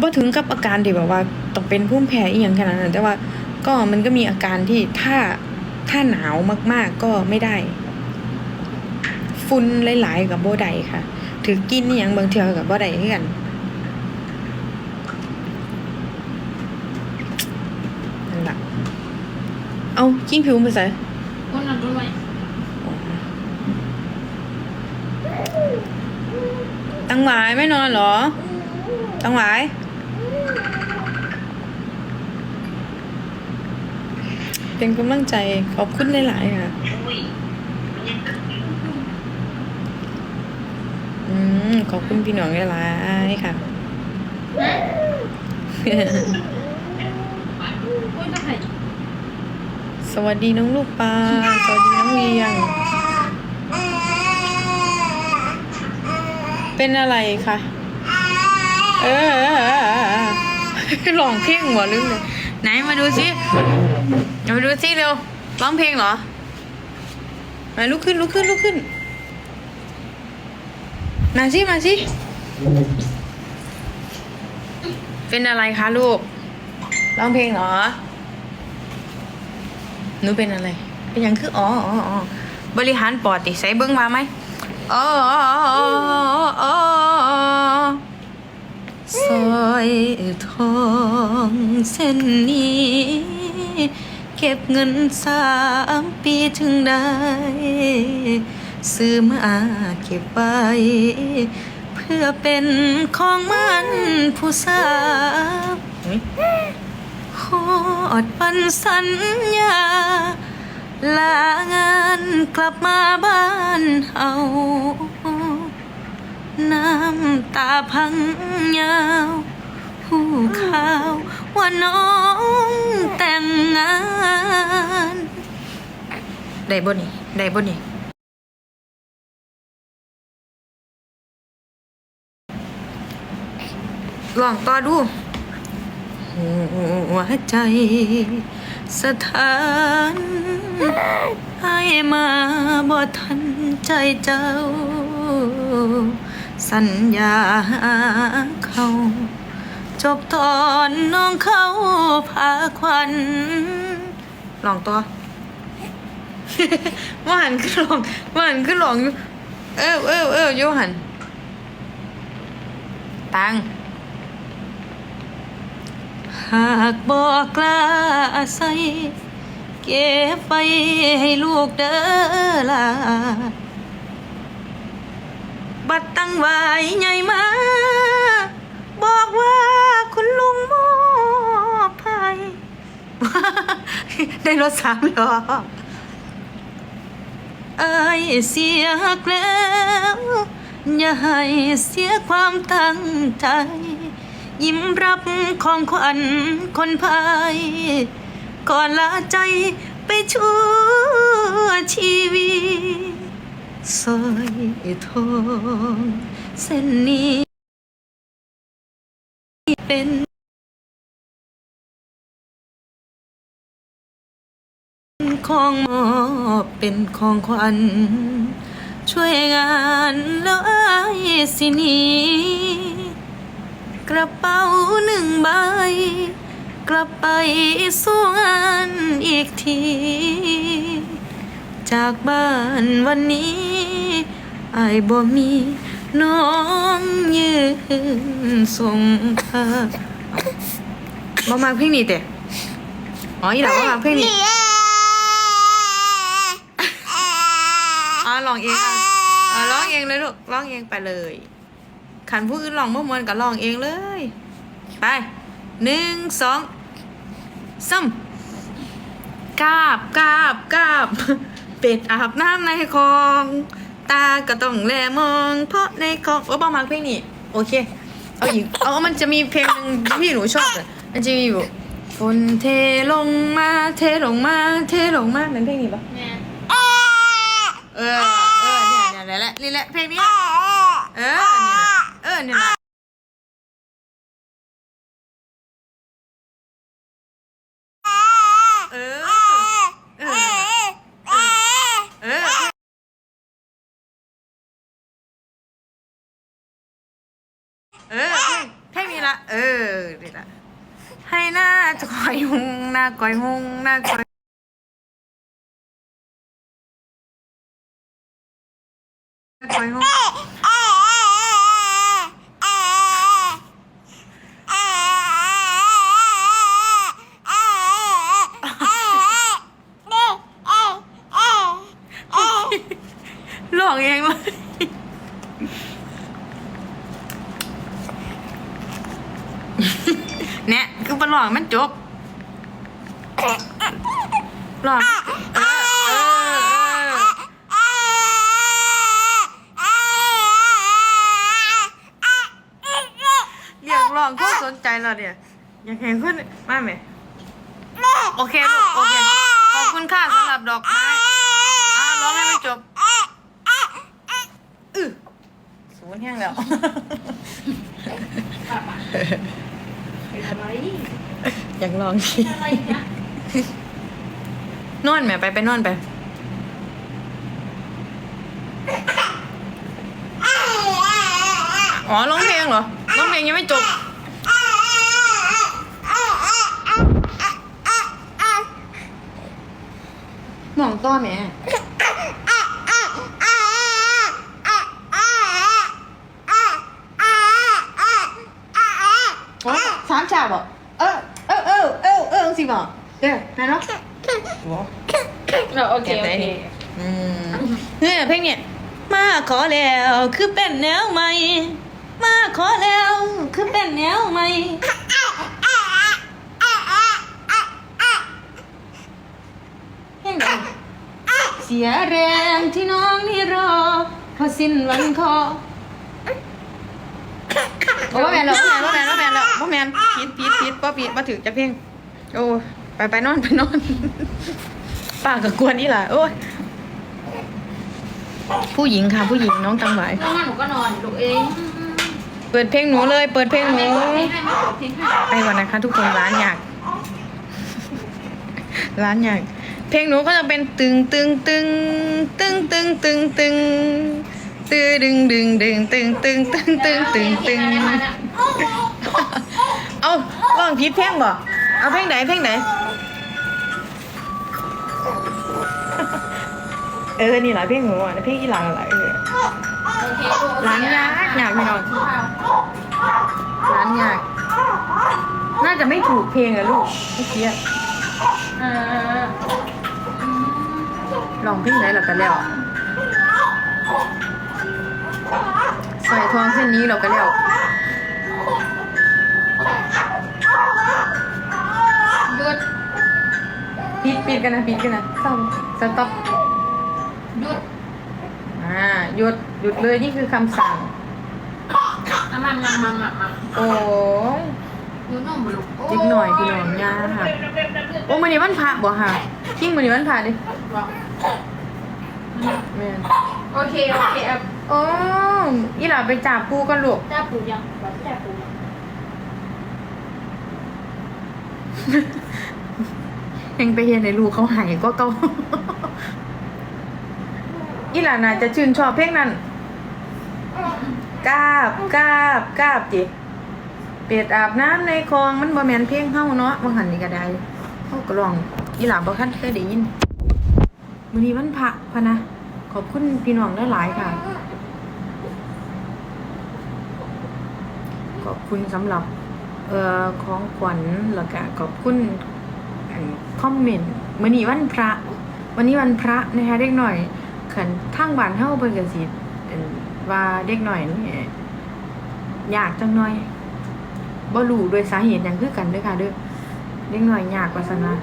บ่ถึงกับอาการที่แบบว่าต้องเป็นภูมิแพ้อีหยังขนาดนั้นแต่ว่าก็มันก็มีอาการที่ถ้าถ้าหนาวมาก ๆ ก็ไม่ได้ฝุ่นหลาย ๆ กับบ่ได้ค่ะ ถือกินอีหยังบางเทื่อกับบ่ได้คือกันนั่นล่ะเอากิ้งผิวไปใส่ก้นนอนก้นไว้ตังหวายไม่นอนเหรอ ตั้งหวาย เป็นกำลังใจขอบคุณหลายๆค่ะอืมขอบคุณพี่หน้องหลายๆค่ะสวัสดีน้องลูกปลาสวัสดีน้องเวียง เป็นอะไรคะเออเอองเพลงหัวลืมเลย ไหนมาดูสิมาดูสิเร็วร้องเพลงเหรอมาลุกขึ้นลุกขึ้นลุกขึ้น มาสิมาสิเป็นอะไรคะลูกร้องเพลงเหรอหนูเป็นอะไร เป็นหยังคืออ๋ออ๋ออ๋อบริหารปอดติใส่เบิ้งมาไหมอ๋ออ๋ออ๋ออ๋อ สอยทองเส้นนี้ เก็บเงินสามปีถึงได้ ซื้อมาเก็บไว้เพื่อเป็นของมันผู้สาวเฮ้ยขอดปันสัญญา ลางานกลับมาบ้านเฮา น้ำตาพังยาวหูข่าวว่าน้องแต่งงาน ได้บ่นี่ได้บ่นี่ลองต่อดูหัวใจ สถานให้มาบ่ทันใจเจ้า สัญญาเขา จบตอนน้องเขาพาควันลองตัวว่าหันขึ้นลองว่าหันขึ้นลองอยู่เออเออเออโยหัน ตัง หากบอกกล้าใส่เก็บไปให้ลูกเด้อล่ะ บัดตั้งไว้ใหญ่มา บอกว่าคุณลุงมอบให้ได้รถสามล้อเอ้ยเสียแล้วอย่าให้เสียความตั้งใจ ยิ้มรับของขวัญคนพายก่อนลาใจไปชั่วชีวิต สร้อยทองเส้นนี้เป็นของมอบเป็นของขวัญช่วยงานแล้วไอายสินีกระเป๋าหนึ่งใบ กลับไปสู้งานอีกที จากบ้านวันนี้ ไอายบ่มีน้องยืนส่งทางบ่มาเพลงนี้แต่อ๋ออีหล่ะบ่มาเพลงนี้อ๋อร้องเองอะเออร้องเองเลยลูกร้องเองไปเลยขันผู้อื่นลองบ่มวนก็ลองเองเลย ไปหนึ่งสองซ้ำกาบกาบกาบเป็ดอาบน้ำในคลอง ตาก็ต้องแลมอง เพราะในคลองว่าบ้ามาเพลงนี้ โอเค เอาอีก เอามันจะมีเพลงหนึ่งที่หนูชอบอะมันจะมีอยู่ฝนเทลงมา เทลงมา เทลงมาเป็นเพลงนี้ปะแม่เออ เออเนี่ยเนี่ยแหละนี่แหละเพลงนี้แหละเออนี่แหละเออนี่แหละเออ เออ เออ เออเพลงเพลงนี้ละ เออนี่ละให้หน้าจอยหุงหน้าคอยหุงหน้าคอยคอยหุงหลอกเองเลย เนี่ยคือป ลอกมันจบหลอกเออเออเออเรียกร้องก็สนใจเราเนี่ยอยากเห็นคนมาไหมโอเคลูกโอเคขอบคุณค่ะสำหรับดอกไม้อ้าวร้องให้มันจบอือศูนย์แห้งแล้วเป็น อยากลองทีอะไรนะนอนไหมไปไปนอนไป อ๋อร้องเพลงเหรอร้องเพลงยังไม่จบหมองต้อแม่อ๋อสามฉากบอก บอกเด้อไหนเนาะโอเคโอเคอืมเนี่ยเพลงเนี่ยมาขอแล้วคือเป็นแนวใหม่ มาขอแล้วคือเป็นแนวใหม่เพลงไหนเสียแรงที่น้องนี่รอพอสิ้นวันคอโอ้บ่แมนแล้วบ่แมนบ่แมนแล้วบ่แมนผิดผิดผิดบ่ผิดบ่ถือจะเพลง โอ้ไปไปนอนไปนอนป้ากับกวนนี่แหละโอ้ยผู้หญิงค่ะ ผู้หญิงน้องตังหวายแล้วงั้นหนูก็นอนลูกเองเปิดเพลงหนูเลย เปิดเพลงหนูให้ให้ให้ไม่ตอบเพลงให้ไปก่อนนะคะ ทุกคนร้านอยาก ร้านอยาก เพลงหนูก็จะเป็นตึงตึงตึงตึงตึงตึงตึงตึงดึงดึงดึงตึงตึงตึงตึงตึงตึงเอาลองผิดเพลงบ่ เอาเพลงไหนเพลงไหน เออ นี่หละเพลงหนูอะเพลงอีหลังอะไรเออร้านยากอยากพี่น้องร้านยาก น่าจะไม่ถูกเพลงอะลูกเมื่อกี้ลองเพลงไหนหรอกันแล้วใส่ทองเส้นนี้เรากันแล้ว ปิดปิดกันนะปิดกันนะเศร้าสต็อปหยุดอ่าหยุดหยุดเลยนี่คือคำสั่งอะมามามามามาโอ้ยหยุดนมลูกอีกหน่อยพี่น้องยาค่ะโอ้มันนี่วันพระบ่ค่ะกิ้งมันนี่วันพระดิบอกแม่นโอเคโอเคอะโอ้อีหล่าไปจับปูกันลูกจ้าปูยังบอกจ้าปูยัง ยังไปเห็นในลูกเขาหายก็เก่าอีหลานาจะชื่นชอบเพลงนั้นกาบกาบกาบจิเปียดอาบน้ำในคลองมันบ่แมนเพลงเฮาเนาะบางหันนี่ก็ได้เฮาก็ลองอีหลาบ่คันเคยได้ยินมื้อนี้วันพระพะนะ ขอบคุณพี่น้องหลายๆค่ะ ขอบคุณสำหรับเอ่อของขวัญแล้วก็ขอบคุณ คอมเมนต์มื้อนี้วันพระ วันนี้วันพระนะคะเด็กหน่อยขันทางบ้านเฮาเพิ่นก็สิเอิ่นว่าเด็กหน่อยนี่ยากจังหน่อยบ่รู้ด้วยสาเหตุหยังคือกันด้อค่ะเด้อเด็กหน่อยอยากกว่าซั่นว่า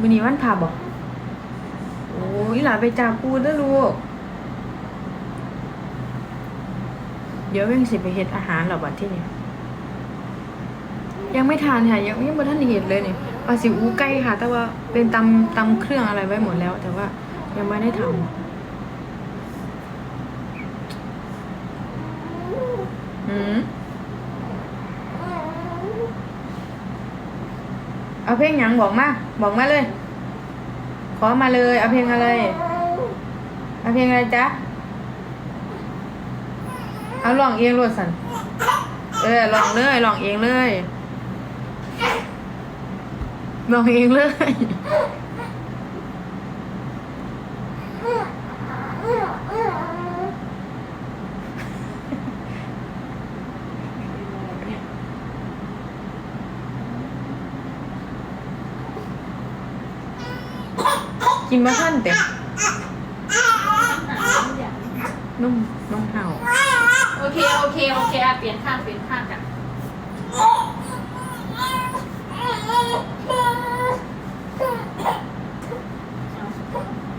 มื้อนี้วันพระบ่โอ้ยหลาไปจากปูเด้อลูกเดี๋ยวเพิ่งสิไปเฮ็ดอาหารแล้วบัดที่นี่ยังไม่ทานค่ะยังยังไม่ทันเห็นเลยเนี่ ยปลาซิวอูใกล้ค่ะ แต่ว่าเป็นตำตำเครื่องอะไรไว้หมดแล้ว แต่ว่ายังไม่ได้ทำอืมเอาเพลงหยังบอกมาบอกมาเลย ขอมาเลยเอาเพลงอะไรเอาเพลงอะไรจ๊ะเอาลองเองรวดสันเอเออลองเลยลองเองเลย ลองเองเลยกินมาท่านเต็มนุ่มนุ่มเห่าโอเค โอเค โอเคอะเปลี่ยนข้างเปลี่ยนข้างกัน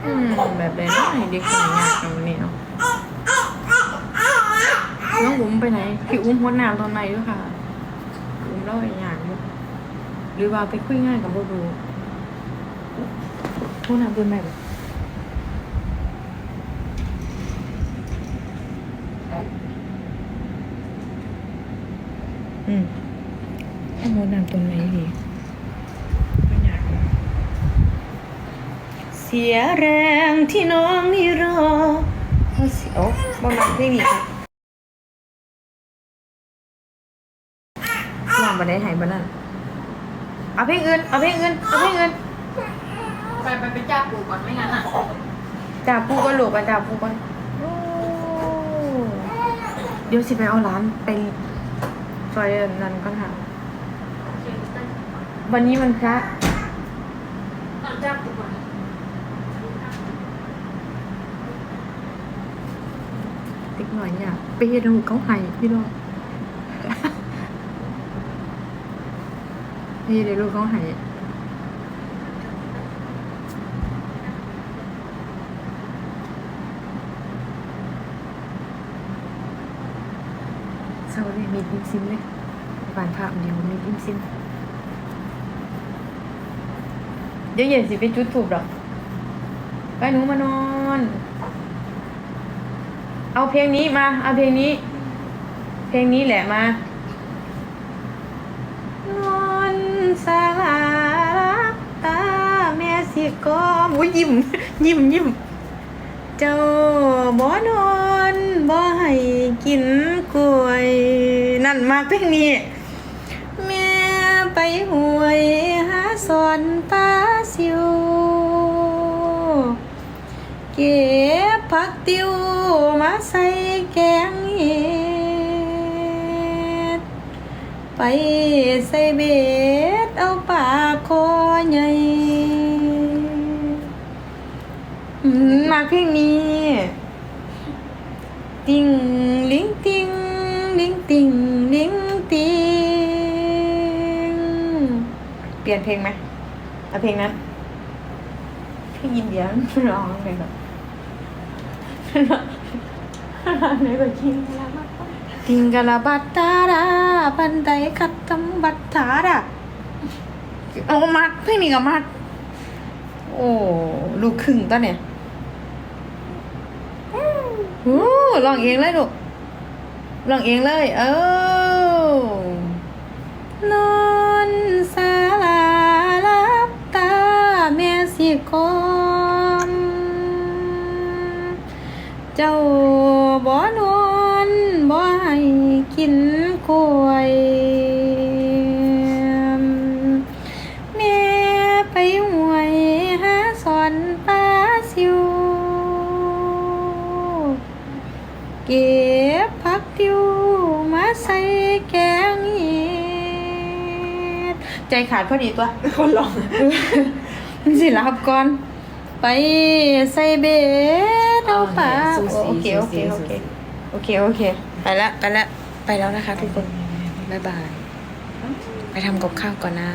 อืม แบบไหนเนาะให้เด็กหน่อยยากตรงนี้เนาะน้องอุ้มไปไหนพี่อุ้มพ้นน้ำตอนไหนด้วยค่ะอุ้มเล่าอีกอย่างอยู่หรือว่าไปคุยง่ายกับโบดูพ้นน้ำเป็นแบบอืมเอาพ้นน้ำตรงไหนดีไม่อยากเลย เสียแรงที่น้องนี่รอโอ้ยเสียวบอลเพลงนี้ค่ะลองมาได้หายบ้านั่นเอาเพลงอื่นเอาเพลงอื่นเอาเพลงอื่นไปไปไปจ้าปูก่อนไม่งั้นอะจับปูกันหลูกไปจับปูกันโอ้เดี๋ยวสิไปเอาร้านไปซอยนั้นก่อนค่ะโอเคเต้นวันนี้มันพระเอาจ้าปูก่อน ติ๊ก หน่อยเนี่ยไปเฮ็นหูเขาใหายพี่น้องไปเฮ็ดให้ลูกเขาใหายเศร้าเลยมีอิมซิมเลยบานภาพเดียวมีอิมซิมเดี๋ยวเย็นสิไปจุดถูกดอกไปหนูมานอน เอาเพลงนี้มา เอาเพลงนี้ เพลงนี้แหละมานอนสาลาตาแม่สิกอมอุ้ยยิ้มยิ้มยิ้มเจ้าบ่นอนบ่ให้กินกล้วย นั่นมากเพลงนี้ แม่ไปหวยหาสอนปลาซิวเก็บ ผักติวมาใส่แกงเห็ดไปใส่เบ็ดเอาปลาคอใหญ่มาเพลงนี้ ติงลิงติงลิงติงลิงติงเปลี่ยนเพลงไหมเอาเพลงนั้นเพลงยินเดียร้องเลยแบบ ร้องเลยแบบคิงละบัตติงกะละบัตตาดาบันไดคัดตำบัตตาดาเอามัดเพลงนี้ก็มัด โอ้ลูกครึ่งตอนเนี่ยโอ้ลองเองเลยลูกลองเองเลย เออนอ กินกล้วยแม่ไปหวยหาสอนปลาซิว เก็บผักติวมาใส่แกงเห็ดใจขาดพอดีตัว คนร้องมันสิรับก่อน ไปใส่เบ็ดเอาปลาเอาไงโอเคซูโอซี่เคซูโอซี่เค โอเค โอเค ไปละไปละ ไปแล้วนะคะทุกคน บ๊ายบาย ไปทำกับข้าวก่อนนะ